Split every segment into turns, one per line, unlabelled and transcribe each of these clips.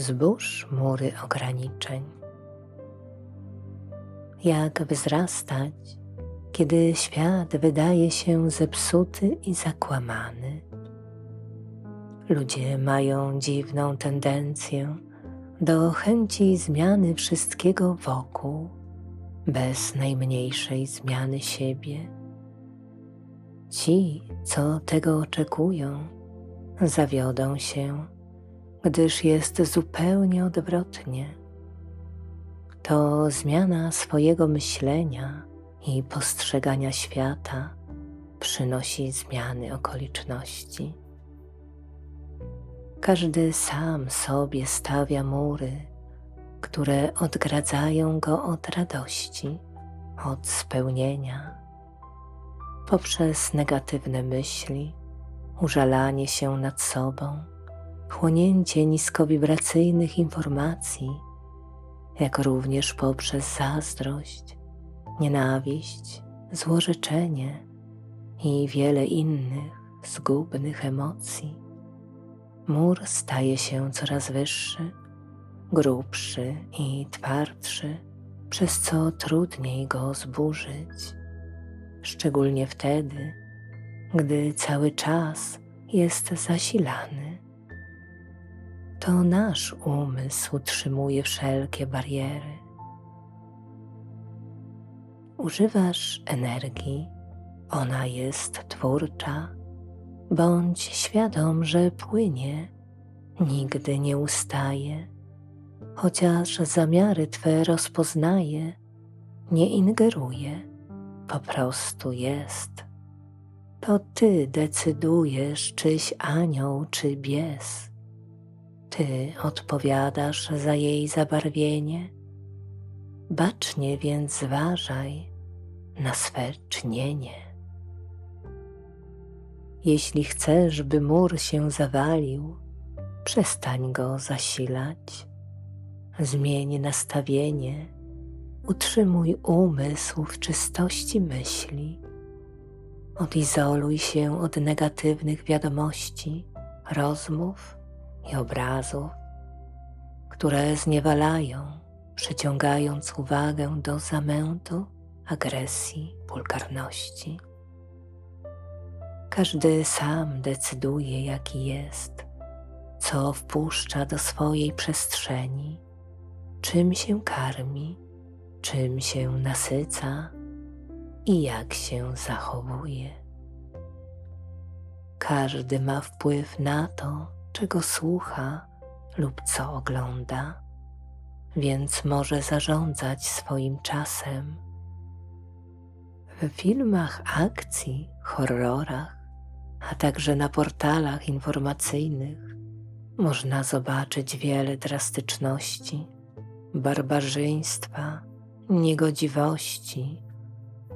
Zbóż mury ograniczeń. Jak wzrastać, kiedy świat wydaje się zepsuty i zakłamany? Ludzie mają dziwną tendencję do chęci zmiany wszystkiego wokół, bez najmniejszej zmiany siebie. Ci, co tego oczekują, zawiodą się, gdyż jest zupełnie odwrotnie. To zmiana swojego myślenia i postrzegania świata przynosi zmiany okoliczności. Każdy sam sobie stawia mury, które odgradzają go od radości, od spełnienia. Poprzez negatywne myśli, użalanie się nad sobą, chłonięcie niskowibracyjnych informacji, jak również poprzez zazdrość, nienawiść, złorzeczenie i wiele innych zgubnych emocji. Mur staje się coraz wyższy, grubszy i twardszy, przez co trudniej go zburzyć, szczególnie wtedy, gdy cały czas jest zasilany. To nasz umysł utrzymuje wszelkie bariery. Używasz energii, ona jest twórcza. Bądź świadom, że płynie, nigdy nie ustaje, chociaż zamiary Twe rozpoznaje, nie ingeruje, po prostu jest to Ty decydujesz, czyś anioł, czy bies. Ty odpowiadasz za jej zabarwienie. Bacznie więc zważaj na swe czynienie. Jeśli chcesz, by mur się zawalił, przestań go zasilać. Zmień nastawienie, utrzymuj umysł w czystości myśli Odizoluj się od negatywnych wiadomości, rozmów i obrazów, które zniewalają, przyciągając uwagę do zamętu, agresji, wulgarności. Każdy sam decyduje, jaki jest, co wpuszcza do swojej przestrzeni, czym się karmi, czym się nasyca i jak się zachowuje. Każdy ma wpływ na to, czego słucha lub co ogląda, więc może zarządzać swoim czasem. W filmach akcji, horrorach, a także na portalach informacyjnych można zobaczyć wiele drastyczności, barbarzyństwa, niegodziwości,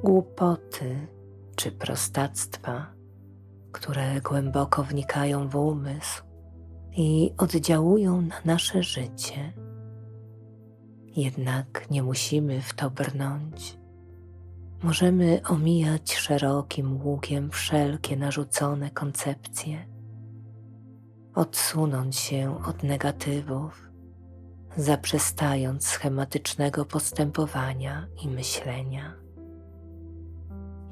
głupoty czy prostactwa, które głęboko wnikają w umysł i oddziałują na nasze życie. Jednak nie musimy w to brnąć. Możemy omijać szerokim łukiem wszelkie narzucone koncepcje, odsunąć się od negatywów, zaprzestając schematycznego postępowania i myślenia.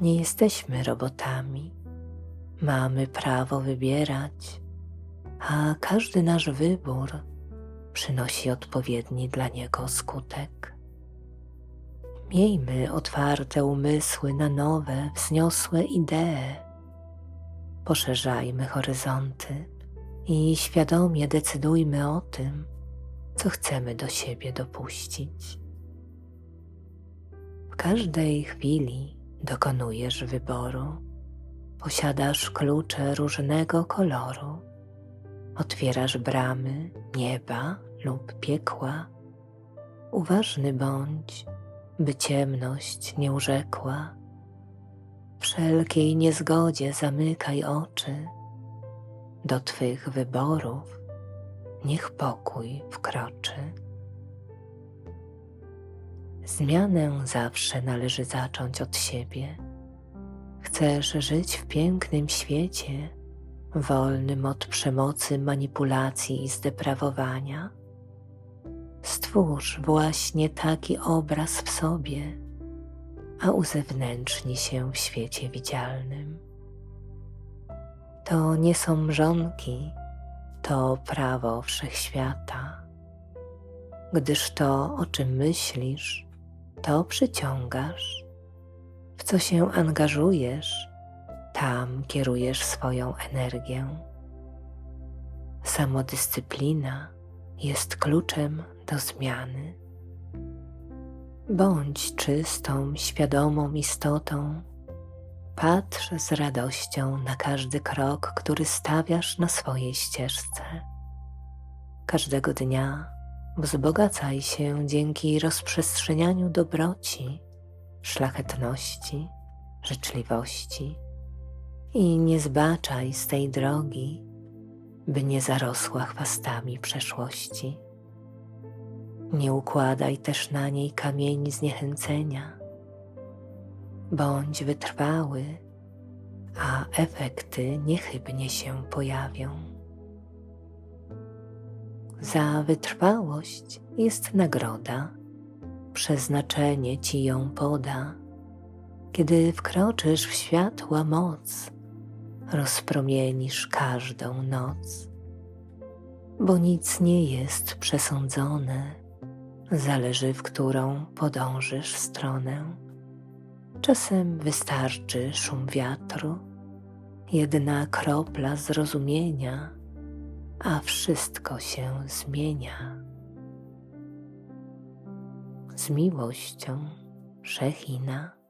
Nie jesteśmy robotami. Mamy prawo wybierać, a każdy nasz wybór przynosi odpowiedni dla niego skutek. Miejmy otwarte umysły na nowe, wzniosłe idee. Poszerzajmy horyzonty i świadomie decydujmy o tym, co chcemy do siebie dopuścić. W każdej chwili dokonujesz wyboru. Posiadasz klucze różnego koloru. Otwierasz bramy nieba lub piekła. Uważny bądź, by ciemność nie urzekła. Wszelkiej niezgodzie zamykaj oczy. Do Twych wyborów niech pokój wkroczy. Zmianę zawsze należy zacząć od siebie. Chcesz żyć w pięknym świecie, wolnym od przemocy, manipulacji i zdeprawowania? Stwórz właśnie taki obraz w sobie, a uzewnętrzni się w świecie widzialnym. To nie są mrzonki, to prawo wszechświata, gdyż to, o czym myślisz, to przyciągasz, w co się angażujesz, tam kierujesz swoją energię. Samodyscyplina jest kluczem do zmiany. Bądź czystą, świadomą istotą. Patrz z radością na każdy krok, który stawiasz na swojej ścieżce. Każdego dnia wzbogacaj się dzięki rozprzestrzenianiu dobroci, szlachetności, życzliwości i nie zbaczaj z tej drogi, by nie zarosła chwastami przeszłości. Nie układaj też na niej kamieni zniechęcenia. Bądź wytrwały, a efekty niechybnie się pojawią. Za wytrwałość jest nagroda, przeznaczenie ci ją poda. Kiedy wkroczysz w światła moc, rozpromienisz każdą noc, bo nic nie jest przesądzone, zależy w którą podążysz stronę. Czasem wystarczy szum wiatru, jedna kropla zrozumienia, a wszystko się zmienia. Z miłością, Szechina.